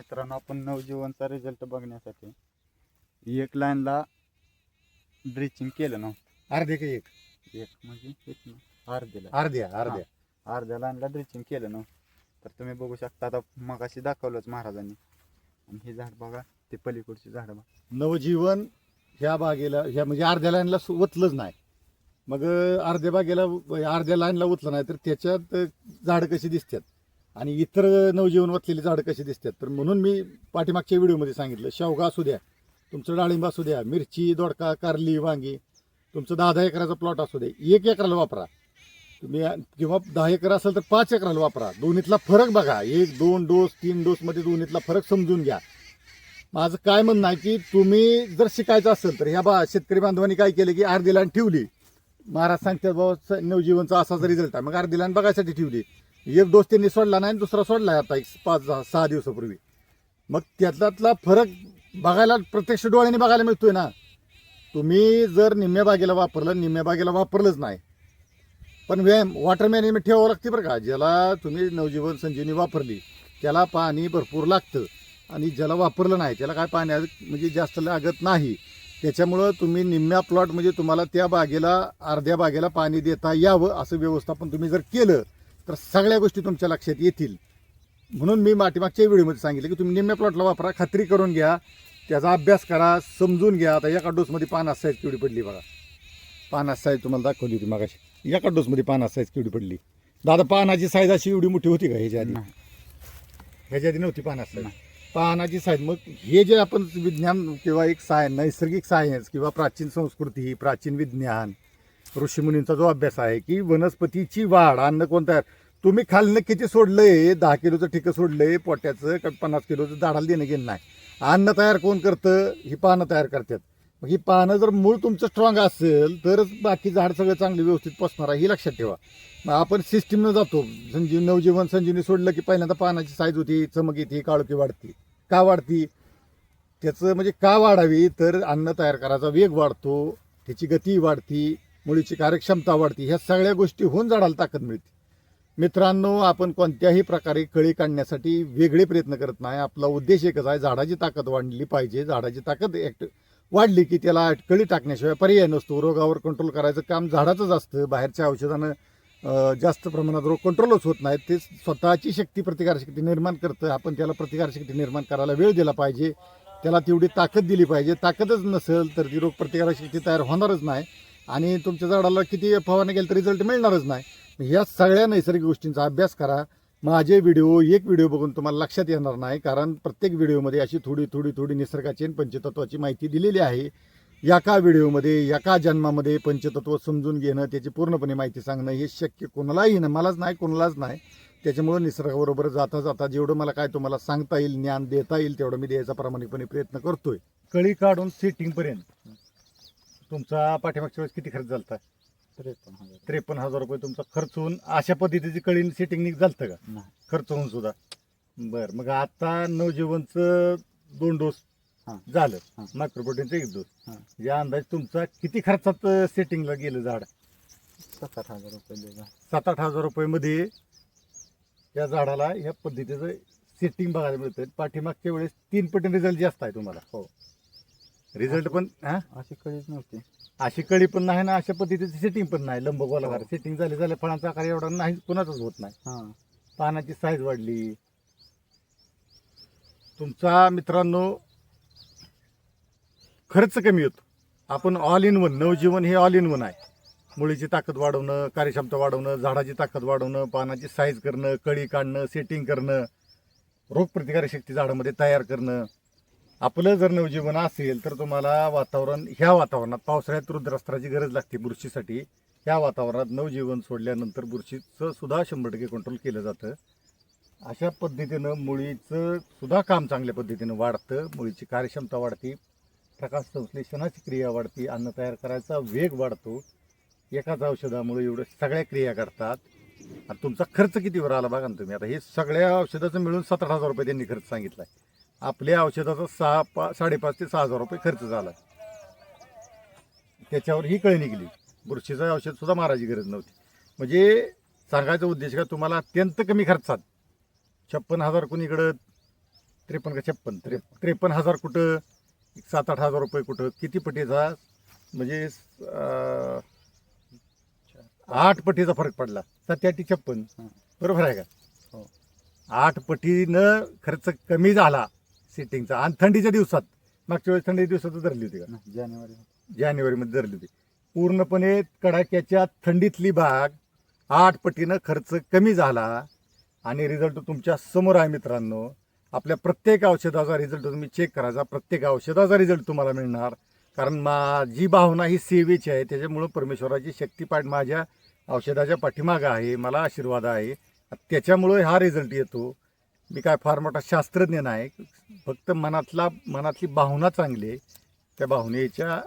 मित्रांनो आपण नवजीवनचा रिझल्ट बघण्यासाठी एक लाईनला ड्रिचिंग केलं नव्हतं. अर्धे का एक? एक म्हणजे एक ना अर्ध्याला अर्ध्या अर्ध्या. अर्ध्या लाईनला ड्रिचिंग केलं नव्हतं. तर तुम्ही बघू शकता आता मगाशी दाखवलंच महाराजांनी. आणि हे झाड बघा ते पलीकडची झाड बघा. नवजीवन ह्या बागेला ह्या म्हणजे अर्ध्या लाईनला ओतलंच नाही. मग अर्ध्या बागेला अर्ध्या लाईनला ओतलं नाही तर त्याच्यात झाडं कशी दिसतात? आणि इतर नवजीवन वाचलेली झाडं कशी दिसतात? तर म्हणून मी पाठीमागच्या व्हिडिओमध्ये सांगितलं शेवगा असू द्या तुमचं डाळिंब असू द्या मिरची दोडका कारली वांगी तुमचं दहा दहा एकराचा प्लॉट असू दे एक एकराला वापरा. तुम्ही किंवा दहा एकर असेल तर पाच एकराला वापरा. दोन्हीतला फरक बघा. एक दोन डोस तीन डोसमध्ये दोन्हीतला फरक समजून घ्या. माझं काय म्हणणं आहे की तुम्ही जर शिकायचं असेल तर ह्या बा शेतकरी बांधवांनी काय केलं की अर्धी लाईन ठेवली. महाराज सांगतात बाबा स- नवजीवनचा असाच रिझल्ट आहे मग अर्धी लाईन बघायसाठी ठेवली. एक डोस त्यांनी सोडला नाही आणि दुसरा सोडला आता एक पाच दहा- सहा दिवसापूर्वी. मग त्यातला फरक बघायला प्रत्यक्ष डोळ्याने बघायला मिळतोय ना. तुम्ही जर निम्म्या बागेला वापरलं निम्म्या बागेला वापरलंच नाही. पण व्यायाम वॉटर मॅनेजमेंट ठेवावं लागते बरं का. ज्याला तुम्ही नवजीवन संजीवनी वापरली त्याला पाणी भरपूर लागतं. आणि ज्याला वापरलं नाही त्याला काय पाण्या म्हणजे जास्त लागत नाही. त्याच्यामुळं तुम्ही निम्म्या प्लॉट म्हणजे तुम्हाला त्या बागेला अर्ध्या बागेला पाणी देता यावं असं व्यवस्थापन तुम्ही जर केलं तर सगळ्या गोष्टी तुमच्या लक्षात येतील. म्हणून मी मागच्या व्हिडिओमध्ये सांगितलं की तुम्ही निम्म्या प्लॉटला वापरा खात्री करून घ्या त्याचा अभ्यास करा समजून घ्या. आता एका डोसमध्ये पानास साईज केवढी पडली बघा. पानास साईज तुम्हाला दाखवली होती मागाशी. एका डोसमध्ये पानास साईज केवढी पडली? दादा पानाची साईज अशी एवढी मोठी होती का ह्याच्या आधी? ह्याच्या आधी नव्हती पानास साईज. पानाची साईज मग हे जे आपण विज्ञान किंवा एक साय नैसर्गिक सायन्स किंवा प्राचीन संस्कृती प्राचीन विज्ञान ऋषीमुनींचा जो अभ्यास आहे की वनस्पतीची वाढ अन्न कोणतं आहे तुम्ही खालनं किती सोडलंय दहा किलोचं ठिकं सोडलंय पोट्याचं का पन्नास किलोचं झाडाला देणं घेणं नाही. अन्न तयार कोण करतं? ही पानं तयार करतात. मग ही पानं जर मूळ तुमचं स्ट्रॉंग असेल तरच बाकी झाड सगळं चांगलं व्यवस्थित पसणार आहे ही लक्षात ठेवा. मग आपण सिस्टीमनं जातो. संजीव नवजीवन संजीवनी सोडलं की पहिल्यांदा पानाची साईज होती चमक येते काळोखी वाढती. का वाढती? त्याचं म्हणजे का वाढावी? तर अन्न तयार करायचा वेग वाढतो त्याची गती वाढती मुळीची कार्यक्षमता वाढती. ह्या सगळ्या गोष्टी होऊन झाडाला ताकद मिळते. मित्रांनो आपण कोणत्याही प्रकारे कळी काढण्यासाठी वेगळे प्रयत्न करत नाही. आपला उद्देश एकच आहे झाडाची ताकद वाढली पाहिजे. झाडाची ताकद ऍक्ट वाढली की त्याला कळी टाकण्याशिवाय पर्याय नसतो. रोगावर कंट्रोल करायचं काम झाडाचंच असतं. बाहेरच्या औषधानं जास्त प्रमाणात रोग कंट्रोलच होत नाहीत. ते स्वतःची शक्ती प्रतिकारशक्ती निर्माण करतं. आपण त्याला प्रतिकारशक्ती निर्माण करायला वेळ दिला पाहिजे. त्याला तेवढी ताकद दिली पाहिजे. ताकदच नसेल तर ती रोग प्रतिकारशक्ती तयार होणारच नाही. आणि तुमच्या झाडाला किती फवारणी गेलं तर रिझल्ट मिळणारच नाही. ह्या सगळ्या नैसर्गिक गोष्टींचा अभ्यास करा. माझे व्हिडिओ एक व्हिडिओ बघून तुम्हाला लक्षात येणार नाही कारण प्रत्येक व्हिडिओमध्ये अशी थोडी थोडी थोडी निसर्गाची आणि पंचतत्वाची माहिती दिलेली आहे. एका व्हिडिओमध्ये एका जन्मामध्ये पंचतत्व समजून घेणं त्याची पूर्णपणे माहिती सांगणं हे शक्य कोणालाही नाही मलाच नाही कोणालाच नाही. त्याच्यामुळं निसर्गाबरोबर जाता जाता जेवढं मला काय तुम्हाला सांगता येईल ज्ञान देता येईल तेवढं मी द्यायचा प्रामाणिकपणे प्रयत्न करतोय. कळी काढून सेटिंगपर्यंत तुमचा पाठीमागच्या वेळेस किती खर्च झाला त्रेपन्न हजार त्रेपन्न हजार रुपये तुमचा खर्च होऊन अशा पद्धतीची कळी सेटिंग निघ झालं का? नाही. खर्च होऊन सुद्धा. बर मग आता नवजीवनचं दोन डोस हा. झालं. हा. मायक्रोप्रोटीनचं एक डोस हा. या अंदाज तुमचा किती खर्चात सेटिंगला गेलं झाड? सात आठ हजार रुपये दिले सात आठ हजार रुपयेमध्ये या झाडाला ह्या पद्धतीचं सेटिंग बघायला मिळतं पाठीमागच्या वेळेस तीन पटीने रिझल्ट जास्त आहे तुम्हाला. हो. रिझल्ट पण हा? अशी कळीच नव्हती. अशी कळी पण नाही ना अशा पद्धतीचं सेटिंग पण नाही. लंब गोलाकार हो. सेटिंग झाले झाले फळांचा आकार एवढा नाही कुणाचाच होत नाही. हां. पानाची साईज वाढली. तुमचा मित्रांनो खर्च कमी होतो. आपण ऑल इन वन नवजीवन हे ऑल इन वन आहे. मुळीची ताकद वाढवणं कार्यक्षमता वाढवणं झाडाची ताकद वाढवणं पानाची साईज करणं कळी काढणं सेटिंग करणं रोगप्रतिकारक शक्ती झाडामध्ये तयार करणं आपलं जर नवजीवन असेल तर तुम्हाला वातावरण ह्या वातावरणात पावसाळ्यात रुद्रास्त्राची गरज लागते बुरशीसाठी. ह्या वातावरणात नवजीवन सोडल्यानंतर बुरशीचं सुद्धा शंभर टक्के कंट्रोल केलं जातं. अशा पद्धतीनं मुळीचं सुद्धा काम चांगल्या पद्धतीनं वाढतं. मुळीची कार्यक्षमता वाढते. प्रकाश संश्लेषणाची क्रिया वाढते. अन्न तयार करायचा वेग वाढतो. एकाच औषधामुळे एवढं सगळ्या क्रिया करतात. आणि तुमचा खर्च कितीवर आला बघा ना तुम्ही. आता हे सगळ्या औषधाचं मिळून सतरा हजार रुपये त्यांनी खर्च सांगितला आहे आपल्या औषधाचा सहा पा साडेपाच ते सहा हजार रुपये खर्च झाला. त्याच्यावर ही कळी निघली. बुरशीचं औषध सुद्धा मारायची गरज नव्हती. म्हणजे सांगायचा उद्देश का तुम्हाला अत्यंत कमी खर्चात छप्पन हजार कुणीकडं त्रेपन्न का छप्पन त्रे त्रेपन्न हजार कुठं सात आठ हजार रुपये कुठं किती पटीचा म्हणजे आठ पटीचा फरक पडला. सत्याऐंशी छप्पन. बरोबर आहे का? हो. आठ पटीनं खर्च कमी झाला. सिटिंगचा आणि थंडीच्या दिवसात मागच्या वेळेस थंडीच्या दिवसात धरली होती का? जानेवारी जानेवारीमध्ये धरली होती. पूर्णपणे कडाक्याच्या थंडीतली बाग आठ पटीनं खर्च कमी झाला आणि रिझल्ट तुमच्यासमोर आहे मित्रांनो. आपल्या प्रत्येक औषधाचा रिझल्ट तुम्ही चेक करायचा प्रत्येक औषधाचा रिझल्ट तुम्हाला मिळणार. कारण माझी भावना ही सेवेची आहे. त्याच्यामुळं परमेश्वराची शक्तीपाठ माझ्या औषधाच्या पाठीमागं आहे. मला आशीर्वाद आहे. त्याच्यामुळं हा रिझल्ट येतो. मी काय फार मोठा शास्त्रज्ञ नाही फक्त मनातला मनातली भावना चांगली आहे. त्या भावनेच्या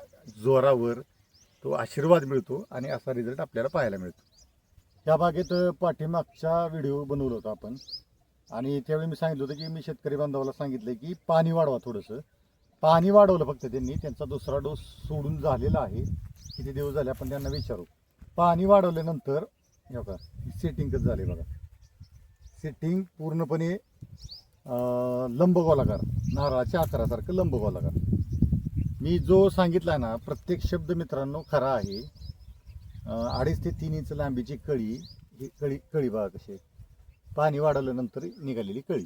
जोरावर तो आशीर्वाद मिळतो आणि असा रिझल्ट आपल्याला पाहायला मिळतो. या बागेत पाठीमागचा व्हिडिओ बनवला होता आपण. आणि त्यावेळी मी सांगितलं होतं की मी शेतकरी बांधवाला सांगितलं की पाणी वाढवा थोडंसं. पाणी वाढवलं फक्त त्यांनी त्यांचा दुसरा डोस सोडून झालेला आहे. किती दिवस झाले आपण त्यांना विचारू. पाणी वाढवल्यानंतर हे बघा सेटिंग कसं झाले बघा. सेटिंग पूर्णपणे लंबगोलाकार नारळाच्या आकारासारखं लंबगोलाकार मी जो सांगितला ना प्रत्येक शब्द मित्रांनो खरा आहे. अडीच ते तीन इंच लांबीची कळी ही कळी कळी बघा कशी. आहे. पाणी वाढवल्यानंतर निघालेली कळी.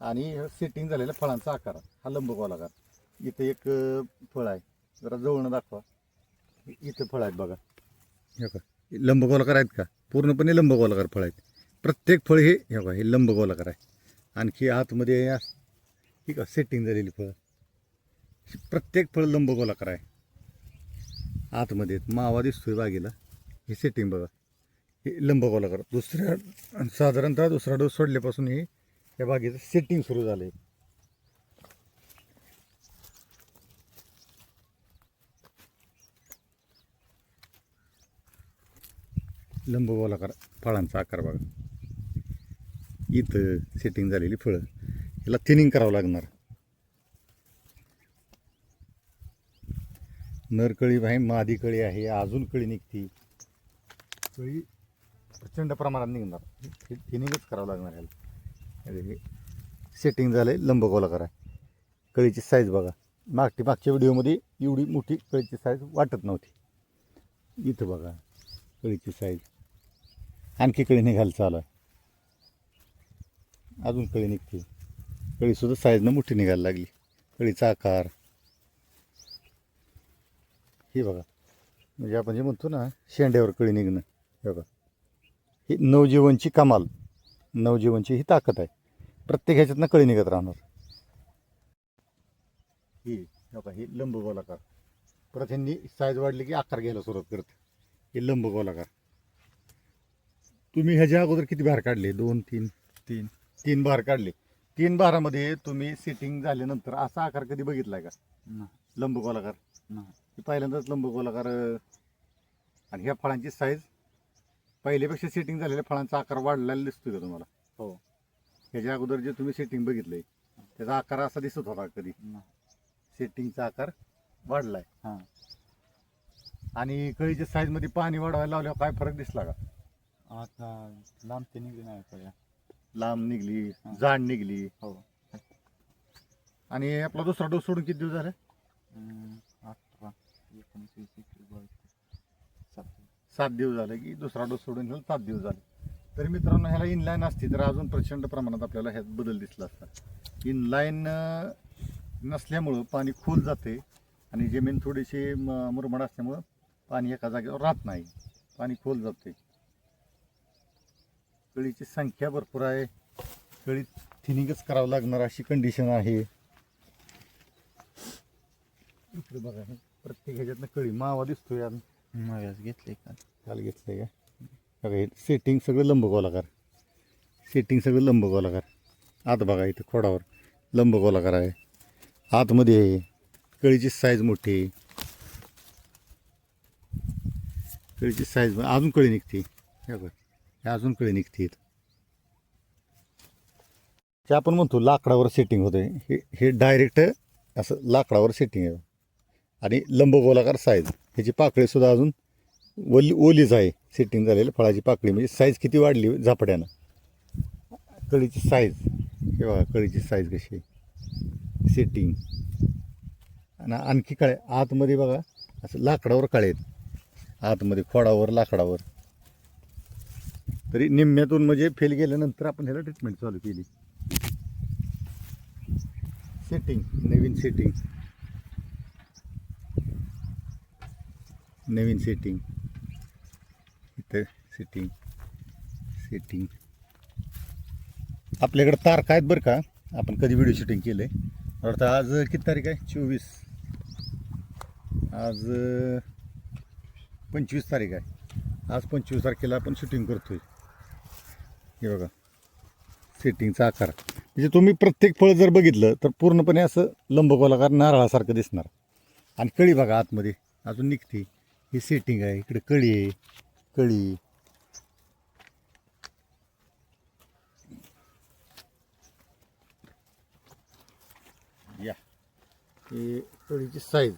आणि सेटिंग झालेल्या फळांचा आकार हा लंबगोलाकार इथं एक फळ आहे. जरा जवळनं दाखवा. इथं फळ आहेत बघा. हे का लंबगोलाकार आहेत का? पूर्णपणे लंबगोलाकार फळ आहेत. प्रत्येक फळ हे हे बघा हे लंबगोलाकार आहे. आणखी आतमध्ये या ही का सेटिंग झालेली फळ. प्रत्येक फळ लंबगोलाकार आहे. आतमध्ये मावा दिसतोय बागेला. हे सेटिंग बघा. हे लंबगोलाकार. दुसऱ्या साधारणतः दुसरा डोस सोडल्यापासून हे या बागेचं सेटिंग सुरू झालं आहे लंबगोलाकार फळांचा आकार बघा. इथं सेटिंग झालेली फळं. याला थिनिंग करावं लागणार. नरकळी आहे मादी कळी आहे अजून कळी निघती. कळी प्रचंड प्रमाणात निघणार. हे थिनिंगच करावं लागणार याला. अरे हे सेटिंग झालं आहे लंबगोला करा. कळीची साईज बघा. मागची मागच्या व्हिडिओमध्ये एवढी मोठी कळीची साईज वाटत नव्हती. इथं बघा कळीची साईज आणखी कळी निघायला चालू आहे. अजून कळी निघते. कळीसुद्धा साईजनं मोठी निघायला लागली. कळीचा आकार. हे बघा. म्हणजे आपण जे म्हणतो ना शेंड्यावर कळी निघणं. हे बघा. ही नवजीवनची कमाल. नवजीवनची ही ताकद आहे. प्रत्येक ह्याच्यातनं कळी निघत राहणार. ही हे बघा ही लंबगोलाकार परत ह्यांनी साईज वाढली की आकार घ्यायला सुरुवात करते. हे लंबगोलाकार तुम्ही ह्याच्या अगोदर किती बाहेर काढले? दोन तीन तीन. तीन बार काढले. तीन बारामध्ये तुम्ही सिटिंग झाल्यानंतर असा आकार कधी बघितलाय का? लंबगोलाकार नाही. हे पहिल्यांदाच लंबगोलाकार आणि ह्या फळांची साईज पहिल्यापेक्षा सेटिंग झालेल्या फळांचा आकार वाढलेला दिसतोय का तुम्हाला? हो. ह्याच्या अगोदर जे तुम्ही सेटिंग बघितलंय त्याचा आकार असा दिसत होता कधी? सेटिंगचा आकार वाढलाय. हां. आणि कळीच्या साईजमध्ये पाणी वाढवायला लावल्यावर काय फरक दिसला का? आता लांब ते निघली नाही लांब निघली. जाड निघली. हो. आणि आपला दुसरा डोस सोडून किती दिवस झाले? अं, अठरा एकोणीस वीस एकवीस बावीस सात सात दिवस झाले की दुसरा डोस सोडून घेऊन सात दिवस झाले. तरी मित्रांनो ह्याला इनलाईन असती तर अजून प्रचंड प्रमाणात आपल्याला ह्यात बदल दिसला असता. इनलाईन नसल्यामुळं पाणी खोल जाते आणि जमीन थोडीशी मुरमाड असल्यामुळं पाणी एका जागेवर राहत नाही. पाणी खोल जाते. कळीची संख्या भरपूर आहे. कळी थिनिंगच करावं लागणार अशी कंडिशन आहे. इकडे बघा प्रत्येक ह्याच्यातनं कळी मावा दिसतोय यार नव्याच घेतले का? त्याला घेतलंय का? बघा हे सेटिंग सगळं लंबगोलाकार सेटिंग सगळं लंबगोलाकार आत बघा इथं खोडावर लंबगोलाकार आहे. आतमध्ये आहे कळीची साईज मोठी आहे. कळीची साईज अजून कळी निघते. बघा. हे अजून कळी निघते ते आपण म्हणतो लाकडावर सेटिंग होते. हे हे डायरेक्ट असं लाकडावर सेटिंग आहे. आणि लंबगोलाकार साईज ह्याची पाकळीसुद्धा अजून ओली ओलीच आहे. सेटिंग झालेली फळाची पाकळी. म्हणजे साईज किती वाढली झापड्यानं कळीची साईज हे बघा कळीची साईज कशी आहे. सेटिंग आणि आणखी कळे. आतमध्ये बघा असं लाकडावर कळे आहेत. आतमध्ये खोडावर लाकडावर. तरी निम्म्यातून म्हणजे फेल गेल्यानंतर आपण ह्याला ट्रीटमेंट चालू केली. सेटिंग नवीन सेटिंग नवीन सेटिंग इथं सेटिंग सेटिंग आपल्याकडे तारखा आहेत बरं का? आपण कधी व्हिडिओ शूटिंग केलं आहे मला आज किती तारीख आहे? चोवीस. आज पंचवीस तारीख आहे. आज पंचवीस तारखेला आपण शूटिंग करतोय. हे बघा. सेटिंगचा आकार. म्हणजे तुम्ही प्रत्येक फळ जर बघितलं तर पूर्णपणे असं लंबगोलाकार नारळासारखं दिसणार. आणि कळी बघा आतमध्ये. अजून निघते. ही सेटिंग आहे. इकडे कळी आहे. कळी. या. ही कळीची साईज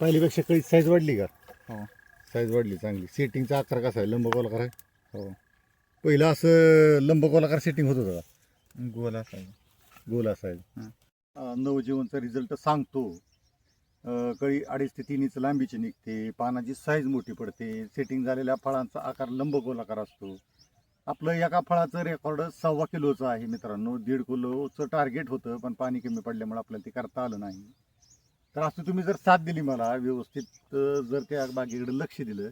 पहिलीपेक्षा कळीची साईज वाढली का? हो. साईज वाढली चांगली. सेटिंगचा आकार कसा आहे? लंबगोलाकार आहे? हो. पहिलं असं लंबगोलाकार सेटिंग होत होतं का? गोल असायला गोल असायला हं. अं, नवजीवनचा रिझल्ट सांगतो. कळी अडीच ते तीन इंच लांबीची निघते पानाची साईज मोठी पडते सेटिंग झालेल्या फळांचा आकार लंबगोलाकार असतो. आपलं एका फळाचं रेकॉर्ड सव्वा किलोचं आहे मित्रांनो. दीड किलोचं टार्गेट होतं पण पाणी कमी पडल्यामुळे आपल्याला ते करता आलं नाही. तर असं तुम्ही जर साथ दिली मला व्यवस्थित जर त्या बागेकडे लक्ष दिलं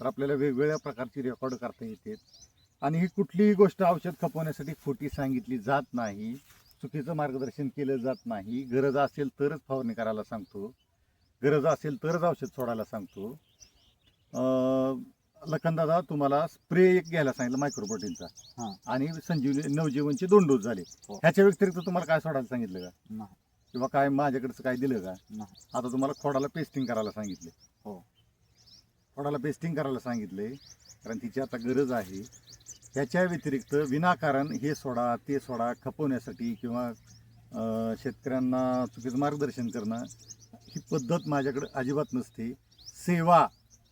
तर आपल्याला वेगवेगळ्या प्रकारची रेकॉर्ड करता येते. आणि ही कुठलीही गोष्ट औषध खपवण्यासाठी खोटी सांगितली जात नाही. चुकीचं मार्गदर्शन केलं जात नाही. गरज असेल तरच फवारणी करायला सांगतो. गरज असेल तरच औषध सोडायला सांगतो. लखनदादा तुम्हाला स्प्रे एक घ्यायला सांगितलं मायक्रोप्रोटीनचा. आणि संजीवनी नवजीवनचे दोन डोस झाले. हो. ह्याच्या व्यतिरिक्त तुम्हाला काय सोडायला सांगितलं का? किंवा काय माझ्याकडचं काय दिलं का? आता तुम्हाला खोडाला पेस्टिंग करायला सांगितले. हो. खोडाला पेस्टिंग करायला सांगितले कारण तिची आता गरज आहे. ह्याच्या व्यतिरिक्त विनाकारण हे सोडा ते सोडा खपवण्यासाठी किंवा शेतकऱ्यांना चुकीचं मार्गदर्शन करणं ही पद्धत माझ्याकडे अजिबात नसते. सेवा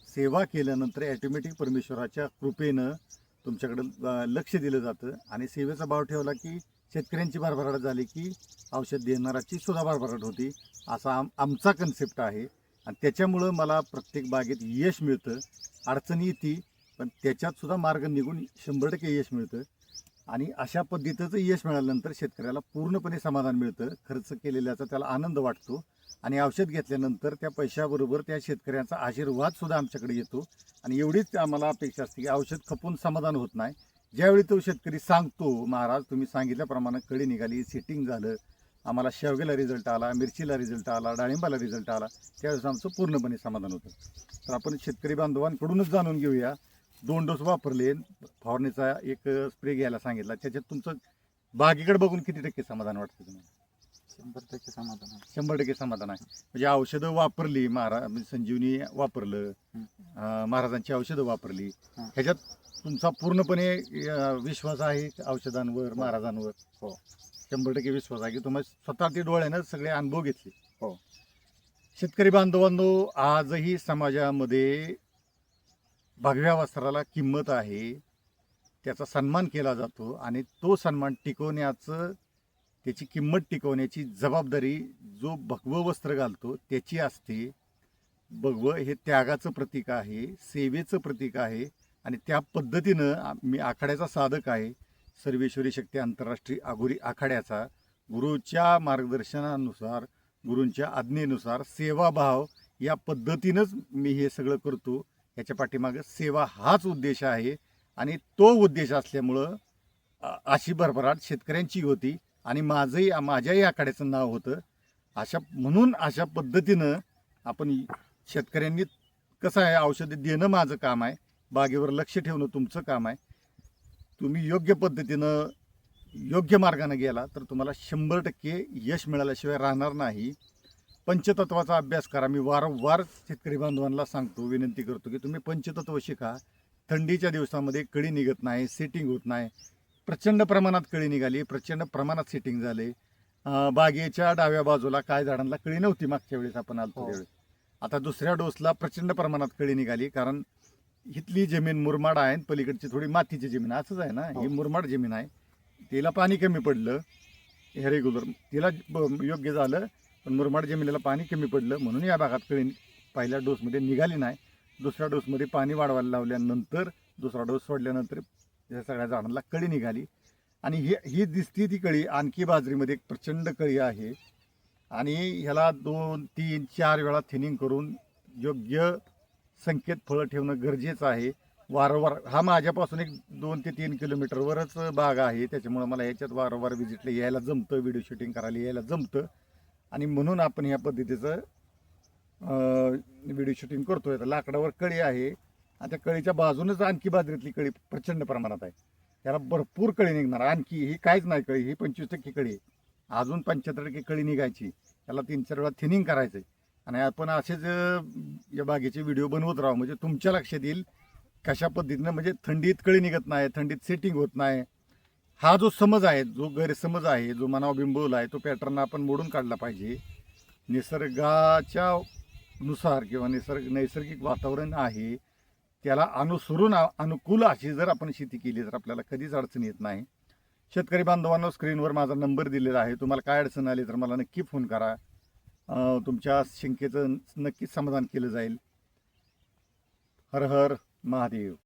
सेवा केल्यानंतर ॲटोमॅटिक परमेश्वराच्या कृपेनं तुमच्याकडं लक्ष दिलं जातं. आणि सेवेचा भाव ठेवला की शेतकऱ्यांची भरभराट झाली की औषध देणाराची सुद्धा भरभराट होती. असा आम आमचा कन्सेप्ट आहे. आणि त्याच्यामुळं मला प्रत्येक बागेत यश मिळतं. अडचणी येते पण त्याच्यातसुद्धा मार्ग निघून शंभर टक्के यश मिळतं. आणि अशा पद्धतीचं यश मिळाल्यानंतर शेतकऱ्याला पूर्णपणे समाधान मिळतं. खर्च केलेल्याचा त्याला आनंद वाटतो. आणि औषध घेतल्यानंतर त्या पैशाबरोबर त्या शेतकऱ्यांचा आशीर्वादसुद्धा आमच्याकडे येतो. आणि एवढीच आम्हाला अपेक्षा असते की औषध खपून समाधान होत नाही. ज्यावेळी तो शेतकरी सांगतो महाराज तुम्ही सांगितल्याप्रमाणे कळी निघाली सेटिंग झालं आम्हाला शेवग्याला रिझल्ट आला मिरचीला रिझल्ट आला डाळिंबाला रिझल्ट आला त्यावेळेस आमचं पूर्णपणे समाधान होतं. तर आपण शेतकरी बांधवांकडूनच जाणून घेऊया. दोन डोस वापरले फवारणीचा एक स्प्रे घ्यायला सांगितला. त्याच्यात तुमचं बागेकडे बघून किती टक्के समाधान वाटतं तुम्हाला? शंभर टक्के समाधान आहे. शंभर टक्के समाधान आहे. म्हणजे औषधं वापरली महाराज म्हणजे संजीवनी वापरलं. अं, महाराजांची औषधं वापरली. हं. ह्याच्यात तुमचा पूर्णपणे अं, विश्वास आहे औषधांवर महाराजांवर? हो. शंभर टक्के विश्वास आहे की तुम्ही स्वतः ते डोळ्यानं सगळे अनुभव घेतले. हो. शेतकरी बांधवांनो आजही समाजामध्ये भगव्या वस्त्राला किंमत आहे त्याचा सन्मान केला जातो आणि तो सन्मान टिकवण्याचं त्याची किंमत टिकवण्याची जबाबदारी जो भगवं वस्त्र घालतो त्याची असते. भगवं हे त्यागाचं प्रतीक आहे सेवेचं प्रतीक आहे आणि त्या पद्धतीनं मी आखाड्याचा साधक आहे. सर्वेश्वरी शक्ती आंतरराष्ट्रीय आघोरी आखाड्याचा गुरुच्या मार्गदर्शनानुसार गुरूंच्या आज्ञेनुसार सेवाभाव या पद्धतीनंच मी हे सगळं करतो. ह्याच्या पाठीमागं सेवा हाच उद्देश आहे आणि तो उद्देश असल्यामुळं अशी भरभराट शेतकऱ्यांची होती आणि माझंही माझ्याही आखाड्याचं नाव होतं. अशा म्हणून अशा पद्धतीनं आपण शेतकऱ्यांनी कसं आहे औषध देणं माझं काम आहे बागेवर लक्ष ठेवणं तुमचं काम आहे. तुम्ही योग्य पद्धतीनं योग्य मार्गाने गेला तर तुम्हाला शंभर टक्के यश मिळाल्याशिवाय राहणार नाही. पंचतत्वाचा अभ्यास करा. मी वारंवार शेतकरी बांधवांना सांगतो विनंती करतो की तुम्ही पंचतत्व शिका. थंडीच्या दिवसामध्ये कळी निघत नाही सेटिंग होत नाही. प्रचंड प्रमाणात कळी निघाली प्रचंड प्रमाणात सेटिंग झाले. बागेच्या डाव्या बाजूला काय झाडांना कळी नव्हती मागच्या वेळेस आपण आलतो हो. त्यावेळेस. आता दुसऱ्या डोसला प्रचंड प्रमाणात कळी निघाली कारण इथली जमीन मुरमाड आहे आणि पलीकडची थोडी मातीची जमीन. असंच आहे ना? हो. ही. मुरमाड जमीन आहे. तिला पाणी कमी पडलं. हे रेग्युलर तिला ब- योग्य झालं पण मुरमाड जमिनीला पाणी कमी पडलं म्हणून या भागात कळी पहिल्या डोसमध्ये निघाली नाही. दुसऱ्या डोसमध्ये पाणी वाढवायला लावल्यानंतर दुसरा डोस सोडल्यानंतर या सगळ्या झाडांना कळी निघाली. आणि ही ही दिसती ती कळी आणखी बाजरीमध्ये एक प्रचंड कळी आहे. आणि ह्याला दोन तीन चार वेळा थिनिंग करून योग्य संकेत फळं ठेवणं गरजेचं आहे. वारंवार हा माझ्यापासून एक दोन ते तीन किलोमीटरवरच बाग आहे. त्याच्यामुळं मला ह्याच्यात वारंवार व्हिजिटला यायला जमतं व्हिडिओ शूटिंग करायला यायला जमतं. आणि म्हणून आपण ह्या पद्धतीचं व्हिडिओ शूटिंग करतोय. तर लाकडावर कळी आहे. आणि त्या कळीच्या बाजूनच आणखी बाजरीतली कळी प्रचंड प्रमाणात आहे. त्याला भरपूर कळी निघणार. आणखी ही काहीच नाही कळी. ही पंचवीस टक्के कळी आहे. अजून पंच्याहत्तर टक्के कळी निघायची. त्याला तीन चार वेळा थिनिंग करायचं आहे आणि आपण असेच या बागेचे व्हिडिओ बनवत राहू. म्हणजे तुमच्या लक्षात येईल कशा पद्धतीनं म्हणजे थंडीत कळी निघत नाही थंडीत सेटिंग होत नाही. हा जो समज आहे जो गैरसमज आहे जो मनावर बिंबवला आहे तो पॅटर्न आपण मोडून काढला पाहिजे. निसर्गाच्या नुसार किंवा निसर्ग नैसर्गिक वातावरण आहे त्याला अनुसरून अनुकूल अशी जर आपण शेती केली तर आपल्याला कधीच अडचण येत नाही. शेतकरी बांधवांना स्क्रीनवर माझा नंबर दिलेला आहे. तुम्हाला काय अडचण आली तर मला नक्की फोन करा. तुमच्या शंकेचं नक्कीच समाधान केलं जाईल. हर हर महादेव.